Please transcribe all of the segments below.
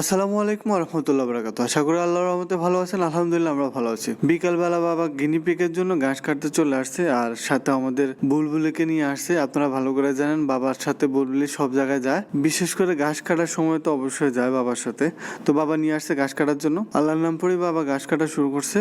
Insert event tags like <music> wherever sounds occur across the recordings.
আসসালামু আলাইকুম রহমতুল্লাহ বরাকাত আশা করি আল্লাহর রহমতে ভালো আছেন, আলহামদুলিল্লাহ আমরা ভালো আছি। বিকালবেলা বাবা গিনি পিকের জন্য ঘাস কাটতে চলে আসছে আর সাথে আমাদের বুলবুলিকে নিয়ে আসছে। আপনারা ভালো করে জানেন, বাবার সাথে বুলবুলি সব জায়গায় যায়। বিশেষ করে ঘাস কাটার সময় তো অবশ্যই যায় বাবার সাথে। তো বাবা নিয়ে আসছে ঘাস কাটার জন্য। আল্লাহর নাম পড়ে বাবা ঘাস কাটা শুরু করছে।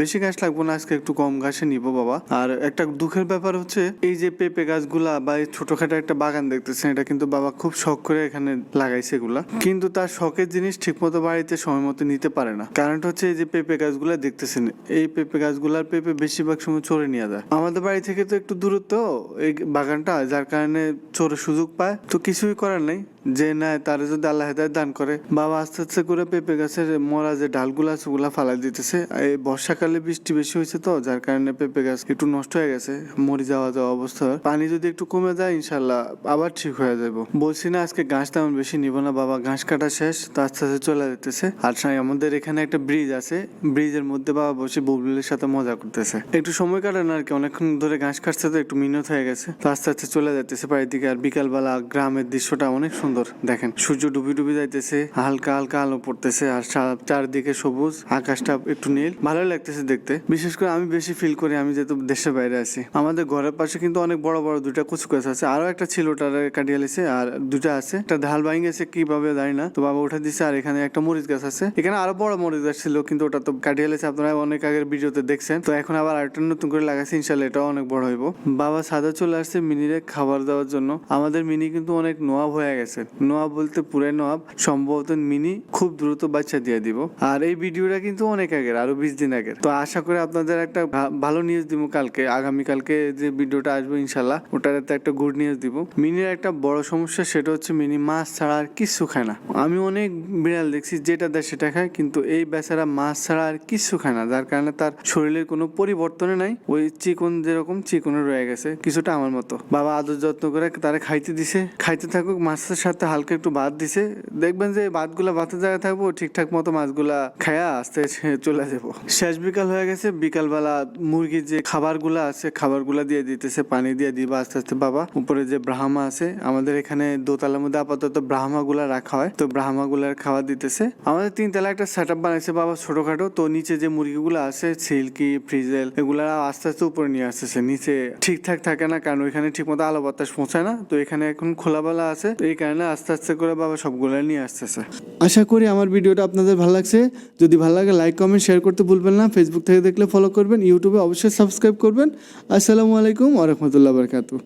বেশি ঘাস লাগবে না, আজকে একটু কম ঘাসে নিব বাবা। আর একটা দুঃখের ব্যাপার হচ্ছে, এই যে পেঁপে গাছগুলা বা এই ছোটখাটো একটা বাগান দেখতেছেন, এটা কিন্তু বাবা খুব শখ করে এখানে লাগাইছে এগুলা। কিন্তু তার শখের জিনিস ঠিকমতো বাড়িতে সময় মতো নিতে পারে না। কারেন্ট হচ্ছে এই যে পেঁপে গাছগুলো দেখতেছেন, এই পেঁপে গাছগুলার পেঁপে বেশিরভাগ সময় চড়ে নিয়ে যায়। আমাদের বাড়ি থেকে তো একটু দূরত্ব এই বাগানটা, যার কারণে চোরে সুযোগ পায়। তো কিছুই করার নেই। যে নেয় তারা যদি আল্লাহ হেদায়ত দান করে। বাবা আস্তে আস্তে করে পেঁপে গাছের মরা যে ডালগুলো আছে, ওগুলা ফালাই দিতেছে। এই বর্ষাকালে বৃষ্টি বেশি হয়েছে তো, যার কারণে পেঁপে গাছ একটু নষ্ট হয়ে গেছে, মরে যাওয়া যাওয়া অবস্থা। পানি যদি একটু কমে যায় ইনশাল্লাহ আবার ঠিক হয়ে যাব বলছি না, আজকে ঘাস তেমন বেশি নিব না, বাবা ঘাস কাটা শেষ, তো আস্তে আস্তে চলে যেতেছে। আর আমাদের এখানে একটা ব্রিজ আছে। ব্রিজের মধ্যে বাবা বসে বুবলির সাথে মজা করতেছে। একটু সময় কাটানো আর কি, অনেকক্ষণ ধরে ঘাস কাটছে তো, একটু মিনত হয়ে গেছে। তো আস্তে আস্তে চলে যাইতেছে বাড়ির দিকে। আর বিকালবেলা গ্রামের দৃশ্যটা অনেক সুন্দর। দেখেন, সূর্য ডুবি ডুবি যাইতেছে, হালকা হালকা আলো পড়তেছে আর চারদিকে সবুজ, আকাশটা একটু নীল। ভালো লাগতেছে দেখতে। বিশেষ করে আমি বেশি ফিল করি, আমি যেহেতু দেশের বাইরে আছি। আমাদের ঘরের পাশে কিন্তু অনেক বড় বড় দুইটা কচু গাছ আছে। আরও একটা ছিল ওটারে কাটিয়ে আর দুইটা আছে। একটা ঢাল ভাঙে গেছে, কীভাবে জানি না। তো বাবা উঠে দিছে আর এখানে একটা মরিচ গাছ আছে। এখানে আরও বড় মরিচ গাছ ছিল, কিন্তু ওটা তো কাটিয়ে লেছে আপনারা অনেক আগের ভিডিওতে দেখছেন। তো এখন আবার আরেকটা নতুন করে লাগাইছে ইনশাল্লাহ এটাও অনেক বড় হইব। বাবা সাদা চলে আসছে মিনিরে খাবার দেওয়ার জন্য। আমাদের মিনি কিন্তু অনেক নোয়াব হয়ে গেছে। নোয়াব বলতে পুরাই নোয়াব সম্ভবত মিনি খুব দ্রুত বাচ্চা দিয়ে দিব। আর এই ভিডিওটা কিন্তু অনেক আগের, আরও বিশ দিন আগের। তো আশা করি আপনাদের একটা ভালো নিউজ দিব কালকে। আগামী কালকে যে ভিডিওটা আসবে ইনশাল্লাহ ওটাতে একটা গুড নিউজ দিব। মিনির একটা বড় সমস্যা, সেটা হচ্ছে মিনি মাছ ছাড়া আর কিছু খায় না। আমি অনেক বিড়াল দেখছি, যেটা দেয় সেটা খায়, কিন্তু এই বেচারা মাছ ছাড়া আর কিছু খায় না। যার কারণে তার শরীরের কোনো পরিবর্তনে নাই। ওই চিকন যেরকম চিকনে রয়ে গেছে, কিছুটা আমার মতো। বাবা আদর যত্ন করে তারা খাইতে দিছে। খাইতে থাকুক মাছের সাথে হালকা একটু ভাত দিছে। দেখবেন যে ভাতগুলা ভাতের জায়গায় থাকব, ঠিকঠাক মতো মাছগুলা খায়া আস্তে <laughs> চলে যাব। শেষ বিকাল হয়ে গেছে, বিকালবেলা মুরগির যে খাবারগুলা আছে, খাবারগুলা দিয়ে দিতেছে, পানি দিয়ে দিবা আস্তে আস্তে বাবা। উপরে যে ব্রাহ্মা আছে, আমাদের এখানে দোতলার মধ্যে আপাতত ব্রাহ্মা গুলা রাখা হয়। তো ব্রাহ্মা গুলার খাবার দিতেছে। আমাদের তিন তিনতলা একটা সেট আপ বানাইছে বাবা ছোটখাটো। তো নিচে যে মুরগিগুলো আছে, সিল্কি, ফ্রিজেল, এগুলা আস্তে আস্তে উপরে নিয়ে আসতেছে। নিচে ঠিকঠাক থাকে না, কারণ ওইখানে ঠিক মতো আলো বাতাস পৌঁছায় না। তো এখানে এখন খোলাবেলা আছে। তো এই কারণে আস্তে আস্তে করে বাবা সবগুলো নিয়ে আসতেছে। আশা করি আমার ভিডিওটা আপনাদের ভালো লাগছে। যদি ভালো লাগে লাইক কমেন্ট শেয়ার করতে ভুলবেন না। ফেসবুক থেকে দেখলে ফলো করবেন ইউটিউবে অবশ্যই সাবস্ক্রাইব করবেন। আসসালামু আলাইকুম ওরহমতুল্লাহ বরকাতু